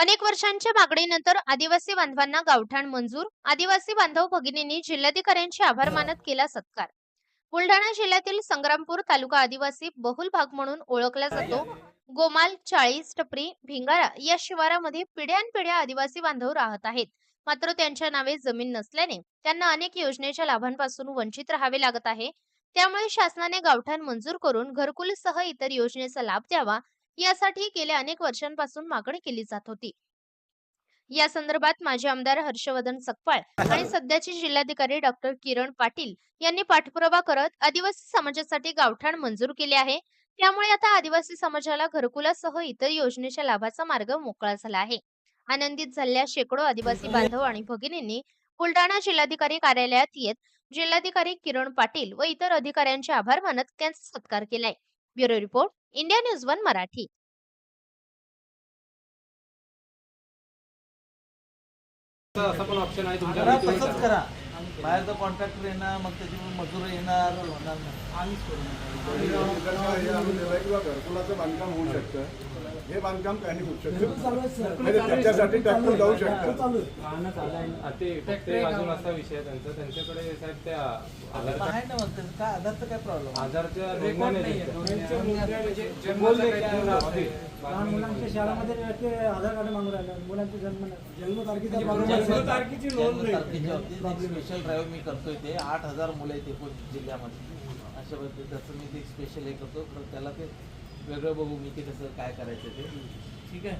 अनेक वर्षांच्या मागणीनंतर आदिवासी बांधवांना गावठाण मंजूर आदिवासी बांधव भगिनींनी जिल्हाधिकाऱ्यांचे आभार मानत केला सत्कार. बुलढाणा जिल्ह्यातील संग्रामपूर तालुका आदिवासी बहुल भाग म्हणून ओळखला जातो. गोमाल चाळीस टपरी भिंगारा या शिवारामध्ये पिढ्यानपिढ्या आदिवासी बांधव राहत आहेत. मात्र त्यांच्या नावे जमीन नसल्याने त्यांना अनेक योजनेच्या लाभांपासून वंचित राहावे लागत आहे. त्यामुळे शासनाने गावठाण मंजूर करून घरकुलसह इतर योजनेचा लाभ द्यावा यासाठी गेल्या अनेक वर्षांपासून मागणी केली जात होती. या संदर्भात माजी आमदार हर्षवर्धन सकपाळ आणि सध्याचे जिल्हाधिकारी डॉक्टर किरण पाटील यांनी पाठपुरावा करत आदिवासी समाजासाठी गावठाण मंजूर केले आहे. त्यामुळे आता आदिवासी समाजाला घरकुलासह इतर योजनेच्या लाभाचा मार्ग मोकळा झाला आहे. आनंदित झालेल्या शेकडो आदिवासी बांधव आणि भगिनींनी बुलढाणा जिल्हाधिकारी कार्यालयात येत जिल्हाधिकारी किरण पाटील व इतर अधिकाऱ्यांचे आभार मानत त्यांचा सत्कार केलाय. Bureau report India news one Marathi असं पण ऑप्शन आहे करा तसंच. करा बाहेरचा कॉन्ट्रॅक्टर येणार मग त्याची मजूर येणार होणार नाही. किंवा घरकुलाचं बांधकाम होऊ शकतं हे बांधकाम काही होऊ शकतं. म्हणजे त्याच्यासाठी ट्रॅक्टर जाऊ शकतं. अजून असा विषय त्यांचा. त्यांच्याकडे साहेब त्या आधारचा काय प्रॉब्लेम आधारच्या असते. लहान मुलांच्या शाळामध्ये ते आधार कार्ड मागून राहिलं. मुलांची जन्म जन्मतारखेचा जन्मतारखेची स्पेशल ड्राईव्ह मी करतोय ते. आठ हजार मुलं आहेत एकूण जिल्ह्यामध्ये. अशा पद्धतीचं त्याचं मी ते स्पेशल हे करतो. तर त्याला ते वेगळं बघू मी ते कसं काय करायचं ते. ठीक आहे?